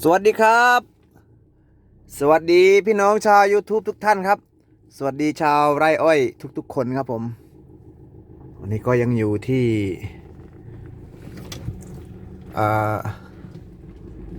สวัสดีครับ สวัสดีพี่น้องชาว YouTube ทุกท่านครับ สวัสดีชาวไร่อ้อยทุกๆ คนครับผม วันนี้ก็ยังอยู่ที่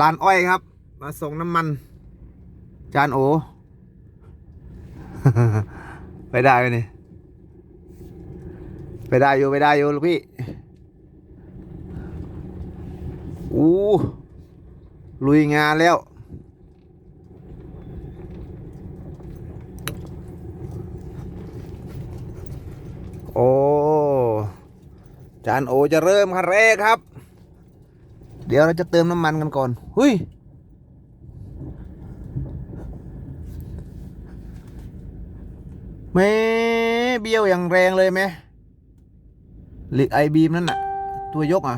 ลานอ้อยครับ มาส่งน้ำมัน จานโอ ไปได้ไหมเนี่ยไปได้อยู่ไปได้อยู่ลูกพี่อู้ ลุยงานแล้ว โอ้จานโอจะเริ่มคันแรกครับ เดี๋ยวเราจะเติมน้ำมันกันก่อนหุยแม่เบี้ยวอย่างแรงเลยไหมหรือไอบีมนั่นน่ะ ตัวยกอะ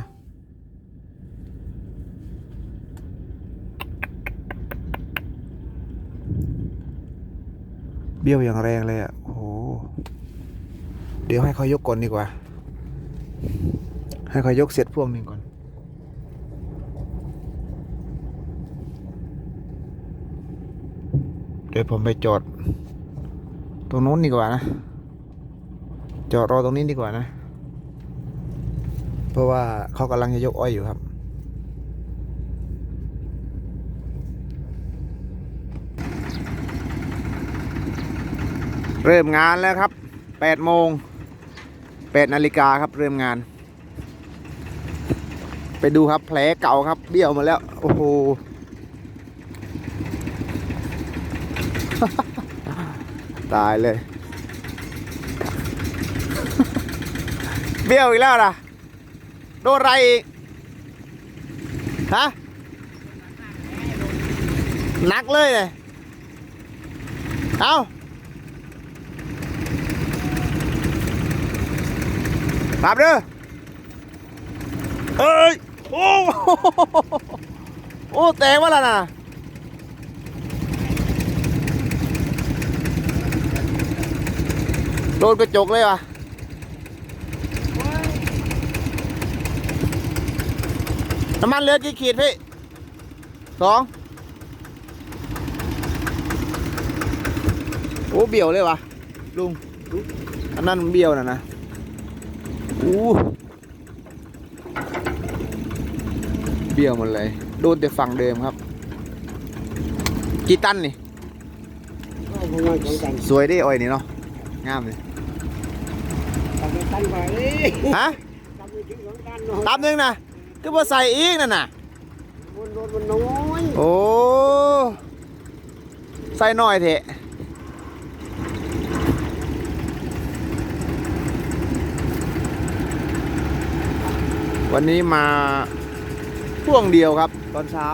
เบี้ยวอย่างแรงเลยอะโอ้โหเดี๋ยวให้เขายกก่อนดีกว่า ให้เขายกเสร็จพวกหนึ่งก่อนเดี๋ยวผมไปจอด ตรงนู้นดีกว่านะ จอดรอตรงนี้ดีกว่านะ เพราะว่าเขากำลังจะยกอ้อยอยู่ครับ เริ่มงานแล้วครับ8โมง8นาฬิกาครับเริ่มงาน ไปดูครับแผลเก่าครับเบี้ยวมาแล้ว โอ้โหตายเลย เบี้ยวอีกแล้วนะโดนอะไรอีกฮะนักเลยเลยเอ้า รับเด้อเอ้ยโอ้โหโอ้แตกวะล่ะนะโดนกระจกเลยวะน้ำมันเลือกี่ขีดพี่สองโอ้เบี้ยวเลยวะลุงอันนั้นมันเบี้ยวน่ะนะ อู้เบี้ยวหมดเลย โดนแต่ฝั่งเดิมครับ กี่ตันนี่ก็ประมาณสองตันสวยดิอ้อยนี่เนาะ งามเลยตันตันไปฮะตันไปถึงสองตันเนาะตับหนึงนะก็บ่ใส่อีกนั่นน่ะบนรถมันน้อยโอ้ ใส่หน่อยเถอะ วันนี้มาพ่วงเดียวครับ ตอนเช้า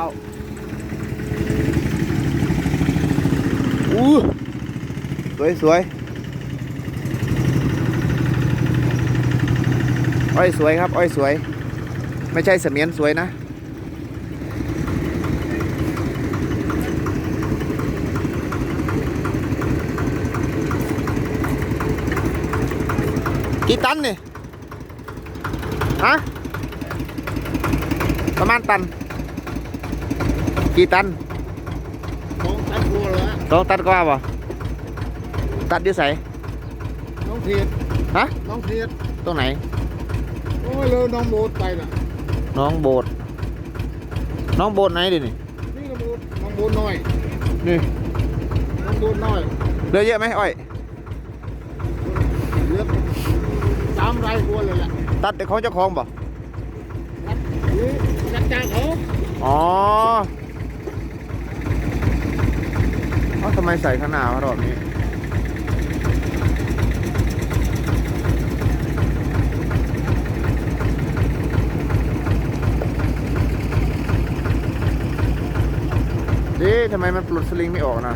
อู้สวยสวยอ้อยสวยครับ อ้อยสวย ไม่ใช่เสมียนสวยนะกี่ตันนี่ฮะ ประมาณตัน กี่ตันสองตันกว่าแล้วสองตันกว่าป่ะตัดอยี่ใส่น้องเทียดฮะน้องเทียดตรงไหนโอ้ยเลยน้องโบดไปน่ะน้องโบดน้องโบดไหนดินี่นี่น้องโบดน้องโบดน้อยนี่น้องโบดน้อยเหลือเยอะไหมอ้อยเหลือสามไร่กว่าเลยแหละตัดแต่ของเจ้าของบ่รับนี่รับ จ้างเขาอ๋อเอ้าทำไมใส่ข้างหน้าวะรอบนี้ เอ๊ะทำไมมันปลดสลิงไม่ออกนะ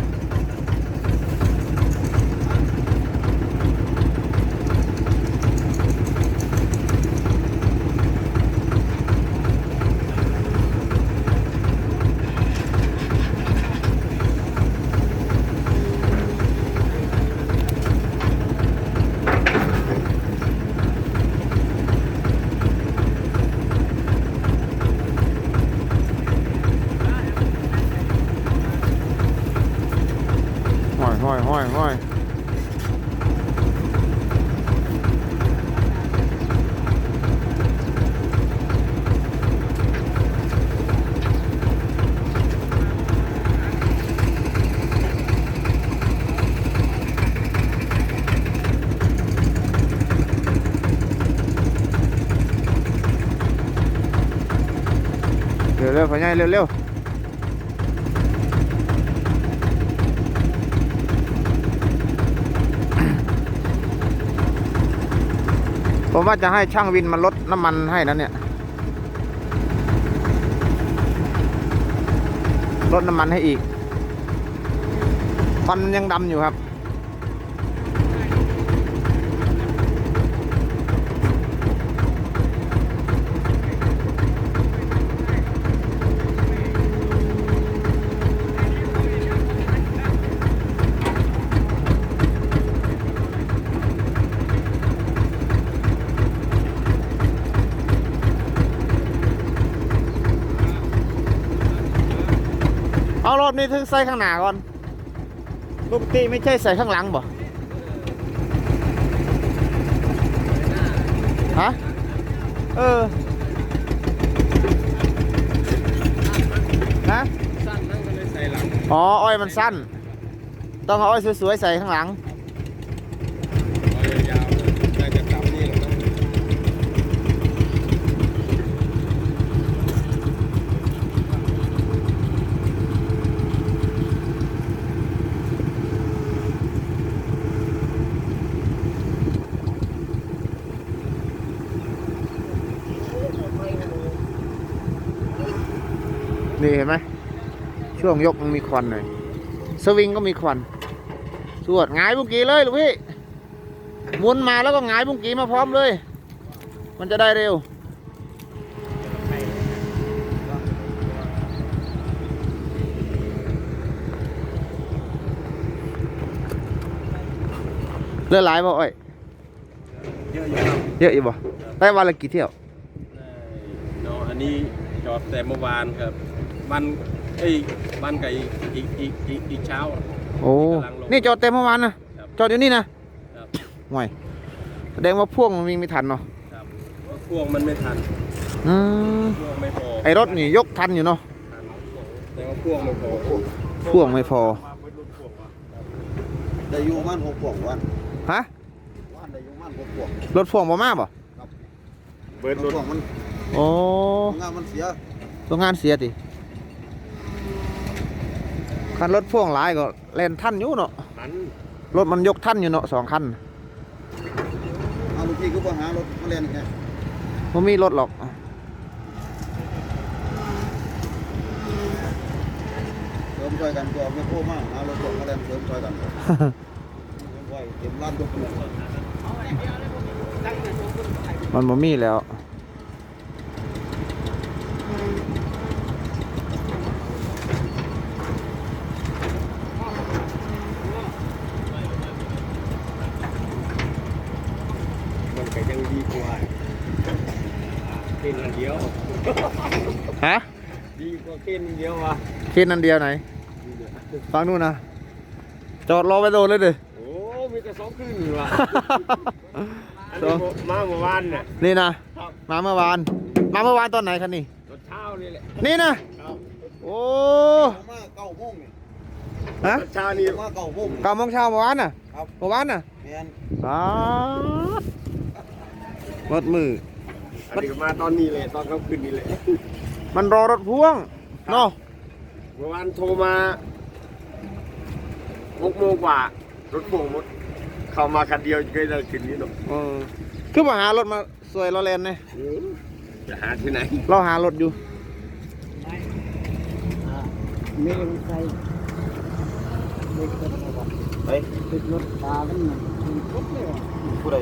เร็วเร็วๆพ่อใหญ่เร็วเร็วผมว่าจะให้ช่างวินมาลดน้ำมันให้นะเนี่ยลดน้ำมันให้อีกควันยังดำอยู่ครับ นี้ถึงใส่ข้างหน้าก่อนปกติไม่ใช่ใส่ข้างหลังบ่ฮะเออฮะอ๋ออ้อยมันสั้น ต้องเอาอ้อยสวยๆใส่ข้างหลัง เอายาวๆน่าจะกลับนี่แหละนะ นี่เห็นไหมช่วงยกมันมีควันหน่อยสวิงก็มีควันสวดหงายบุงกีเลยลูกพี่หมุนมาแล้วก็หงายบุงกีมาพร้อมเลย มันจะได้เร็วเลือดหลายบ่อ้อยเยอะอยู่ครับเยอะอยู่บ่ได้วันละกี่เที่ยวเนาะอันนี้จอดแต่เมื่อวานครับ วันเอ้ยวันกับอีกอีกอีกอีกอีกเช้า โอ้กำลังลงนี่จอดเต็มเมื่อวานนะครับจอดอยู่นี่นะครับ ห่วยแสดงว่าพ่วงมันวิ่งไม่ทันเนาะครับเพราะพ่วงมันไม่ทันอืมพ่วงไม่พอไอรถนี่ยกทันอยู่เนาะทันแต่ว่าพ่วงไม่พอพ่วงไม่พอได้อยู่มันหกพวงวันฮะวันได้อยู่มันหกพวงรถพ่วงบ่มาบ่เบิร์ดรถพวงมันโอ้งานมันเสียโรงงานเสียติ คันรถพ่วงหลายก็แล่นทันอยู่เนาะทันรถมันยกทันอยู่เนาะสองคันเอาลูกพี่ก็บ่หารถมาเล่นไงบ่มีรถหรอกเสริมช่วยกันตัวไม่โค้มากหารถพวงมาเล่นเสริมช่วยกันไว้เต็มร้านยกเลยมันบ่มีแล้ว มันก็ยังดีกว่าเคนอันเดียว ฮะ ดีกว่า เคนอันเดียววะเคนอันเดียวไหนฟังนู่นนะจอดรอไปโดนเลยดิโอ้มีแต่สองคืนอยู่วะอันนี้ผมมาเมื่อวานน่ะนี่นะครับมาเมื่อวานมาเมื่อวานตอนไหนคันนี้รถเช้านี่แหละนี่นะครับโอ้มาเก้าโมงนี่ฮะรถเช้านี่มาเก้าโมงเก้าโมงเช้าเมื่อวานน่ะครับเมื่อวานน่ะแม่นป๊าดรถมืออันนี้ก็มาตอนนี้เลยตอนกลางคืนนี่เลยมันรอรถพ่วง เนาะเมื่อวานโทรมาหกโมงกว่ารถพ่วงหมด เข้ามาคันเดียวก็ได้ขึ้นนี่เนาะเออคือมาหารถมาสวยเราแลนเนี่ยจะหาที่ไหนเราหารถอยู่มีใครไปติดรถตามันปุ๊บเลยว่ะผู้ใด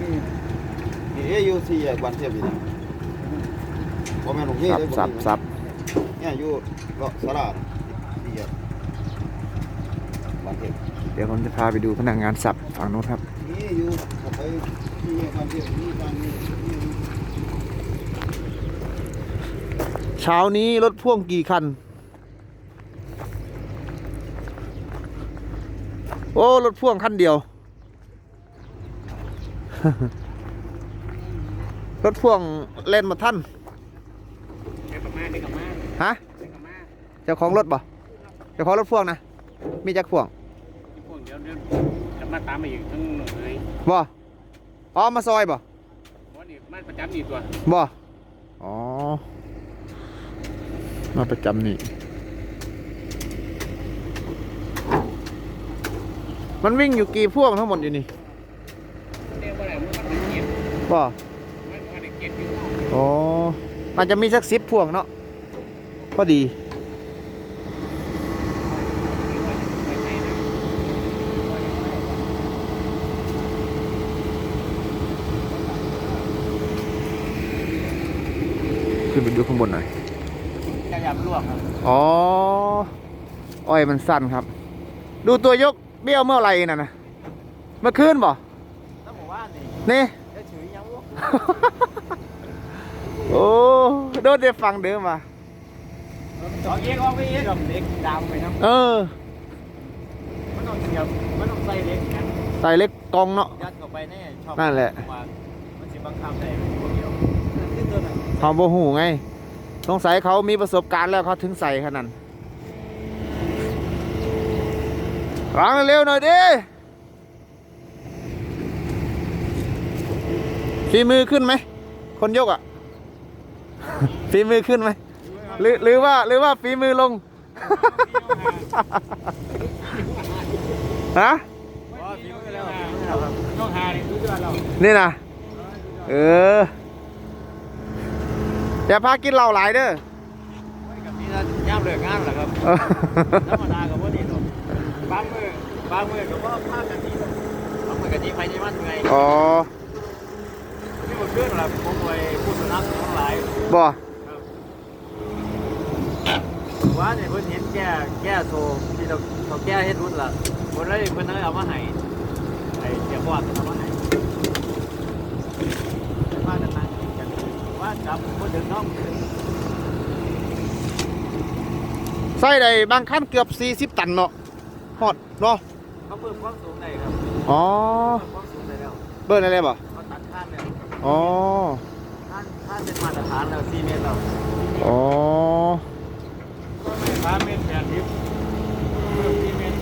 นี่นี่เออยู่สี่แยกบ้านเทียบนี่นะบ่แม่นหลวงพี่ สับเด้อสับสับ เนี่ยอยู่เลาะสลาดสี่แยกบ้านเทียบเดี๋ยวผมจะพาไปดูพนักงานสับฝั่งโน้นครับนี่อยู่เข้าไปที่บ้านเทียบนี่บ้านนี้เช้านี้รถพ่วงกี่คัน โอ้ รถพ่วงคันเดียว รถพ่วงเล่นมาท่าน เด็กกับมาเด็กกับมา ฮะเด็กกับมาเจ้าของรถบ่เจ้าของรถพ่วงนะมีจักพ่วงพวกเดี๋ยวเดี๋ยวจะมาตามมาอีกทั้งเลยบ่อ๋อมาซอยบ่วันนี้มาประจำอีกตัวบ่อ๋อมาประจำนี่มันวิ่งอยู่กี่พ่วงทั้งหมดอยู่นี่เรียกว่าอะไรมันมันเก็บบ่มันมันเก็บอยู่อ๋อมันจะมีสักสิบพ่วงเนาะ พอดี ขึ้นไปดูข้างบนหน่อยจะยำลวกครับอ๋อ อ้อยมันสั้นครับ ดูตัวยกเบี้ยวเมื่อไหรน่ะนะเมื่อคืนบ่ต้องบอกว่านี่นี่ จะถือยังวะโอ้ โดนได้ฟังเดิมว่ะสองเอ็กออกไปเอ็กกับเล็กดำไปนะเออ มันต้องเสียบมันต้องใส่เล็กกันใส่เล็กกองเนาะ ยัดเข้าไปแน่ชอบนั่นแหละ ว่ามันสิบังคับได้คนเดียวขึ้นตัวน่ะเขาโมหูไง สงสัยเขามีประสบการณ์แล้วเขาถึงใส่ขนาดนั้นวางเร็วๆหน่อยดิฝีมือขึ้นไหม คนยกอะ ฝีมือขึ้นไหม หรือหรือว่าหรือว่าฝีมือลงฮะอ๋อฟิวไปแล้วต้องหาดิดูด้วยเรานี่นะเอออย่าพากินเหล้าหลายเด้อกับนี่นะย่ามเลิกงานเหรอครับเออธรรมดากับว่านี่หรอกบางมือบางมือก็ว่าพากันนี่บางมือกันนี่ไปนี่มันไงอ๋อนี่มันเครื่องอะไรผมไปพูดสุนัขทั้งหลายบ่ ว่าเนี่ยเพิ่นเห็นแก้แก้โซที่เราเราแก้เฮ็ดรุ่นละคนเลยเพิ่นเลยเอามาให้ไอ้เจ้าพ่อเอามาให้มากันนั่งกินกันว่าจับคนถึงน้องใส่ได้บางคันเกือบ40ตันเนาะฮอดเนาะเขาเพิ่มความสูงได้ครับอ๋อเพิ่มความสูงได้แล้วเบิ่นอะไรบ่เขาตัดข้านเนี่ยอ๋อข้านข้านเป็นมาตรฐานแล้ว4เมตรแล้วอ๋อ สามเมตรแปดสิบเพิ่ม4เมตร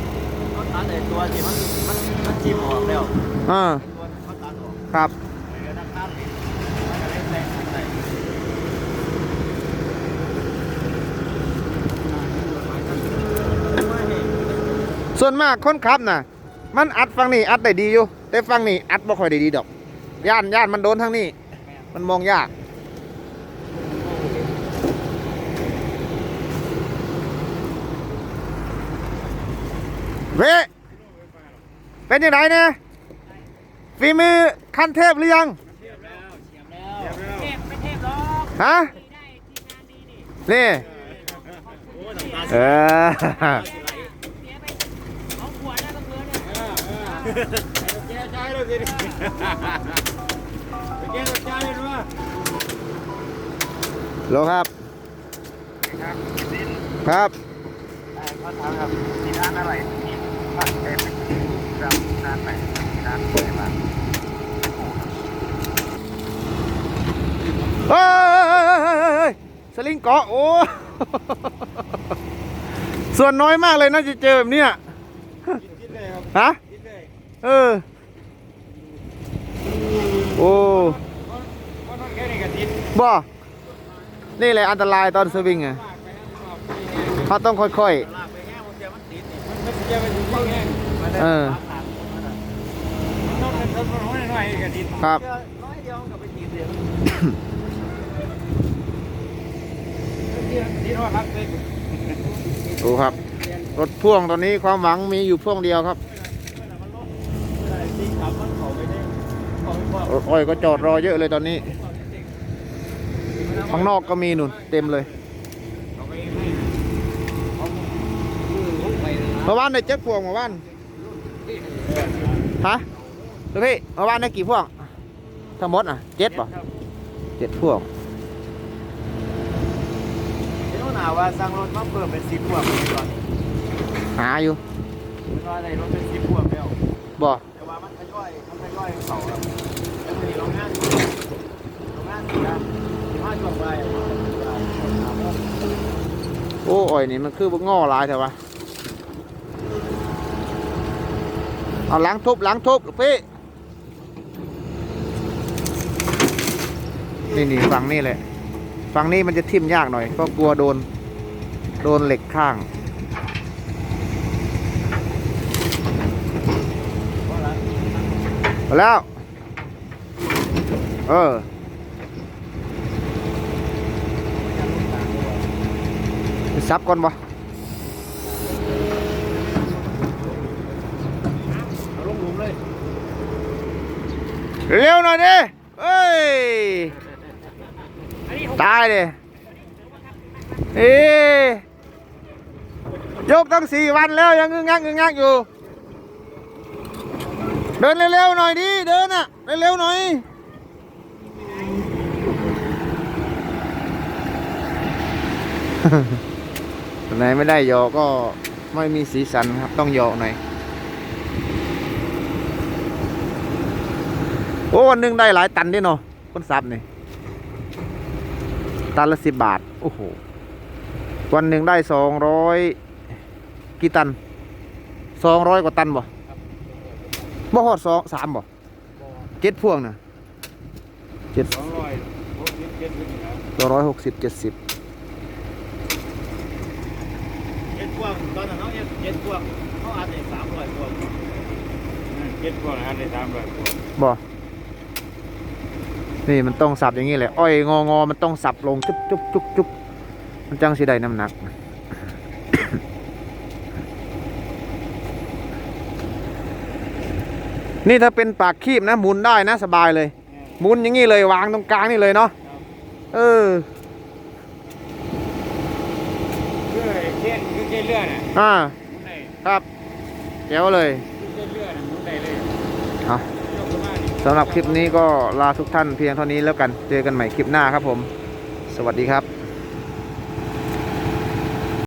เขาตัดไอ้ตัวที่มันมันมันจิ้มออกแล้วอ่าไอ้ตัวนั้นเขาตัดออกครับไอ้นักข้ามนี่มันก็เลยแตกใส่ส่วนมากคนขับน่ะ มันอัดฟังนี่อัดได้ดีอยู่ แต่ฟังนี่อัดบ่ค่อยได้ดีดอก ย่านย่านมันโดนทางนี้ มันมองยาก เว้เป็นยังไงเนี่ยฝีมือขั้นเทพหรือยังเทพไม่เทพหรอกฮะได้ทีมงานดีนี่นี่เออเสียไปเอาขวดนะต้องเงินเนี่ยแก้ใจเลยสิแก้ใจเลยว่าโลครับ ครับเขาถามครับมีร้านอะไร เฮ้ยสลิงเกาะโอ้ ส่วนน้อยมากเลยน่าจะเจอแบบนี้อะฮะเออ โอ้บ่นี่เลยอันตรายตอนสวิงอะเขาต้องค่อยๆ เออครับดูครับ รถพ่วงตอนนี้ความหวังมีอยู่พ่วงเดียวครับอ้อยก็จอดรอเยอะเลยตอนนี้ ข้างนอกก็มีนุ่นเต็มเลย เขาไปให้เขาลูกไป เลยนะเมื่อวานได้เจ็ดพวงเมื่อวานฮะลูกพี่เมื่อวานได้กี่พวงทั้งหมดอะเจ็ดป่ะเจ็ดพวงเดี๋ยวหนาว่าสั่งรถมาเพิ่มเป็นสิบกว่าปีก่อนหาอยู่เป็นว่าในรถเป็นสิบพวงแล้วบ่แต่ว่ามันทยอยมันทยอยเสาครับแล้วมันมีโรงงานโรงงานนี่นะสิบห้าช่วงบ่ายอะบ่ายสามโมงโอ้อ้อยนี่มันคือบ่ง้อหลายแต่ว่า เอาล้างทุบล้างทุบลูกพี่นี่นี่ฝั่งนี่แหละฝั่งนี้มันจะทิ่มยากหน่อย ก็กลัวโดน โดนเหล็กข้างแล้ว เออซับก่อนบ่ เอาลงหลุมเลย เร็วหน่อยดิเอ้ย ตายเลยเอ๊ยกตั้งสี่วันแล้วยังงึงงักงึงงักอยู่ เดินเร็วๆหน่อยดิเดินอะเร็วๆหน่อยไหนไม่ได้ยอก็ไม่มีสีสันครับต้องยอหน่อย โอ้วันหนึงได้หลายตันดิเนาะคนซับนี่ตันละสิบบาท โอ้โห วันหนึ่งได้สองร้อยกี่ตันสองร้อยกว่าตันบ่บ่ฮอดสองสามบ่เจ็ดพวงน่ะเจ็ดสองร้อยหกสิบเจ็ดสิบครับสองร้อยหกสิบเจ็ดสิบเจ็ดพวงตอนนั้นเขาเจ็ดเจ็ดพวงเขาอาจจะสามร้อยพวงเจ็ดพวงอาจจะสามร้อยพวงบ่ นี่มันต้องสับอย่างนี้แหละอ้อยงองอมันต้องสับลงจุ๊บจุ๊บจุ๊บจุ๊บมันจังสิได้น้ำหนัก นี่ถ้าเป็นปากคีบนะหมุนได้นะสบายเลยหมุนอย่างนี้เลยวางตรงกลางนี่เลยเนาะเออเลื่อยเช่นคือเช่นเลื่อยน่ะอ่าหมุนได้ครับแจ๋วเลยคือเช่นเลื่อยน่ะหมุนได้เลย เอา ยกขึ้นมานี่ สำหรับคลิปนี้ก็ลาทุกท่านเพียงเท่านี้แล้วกัน เจอกันใหม่คลิปหน้าครับผม สวัสดีครับ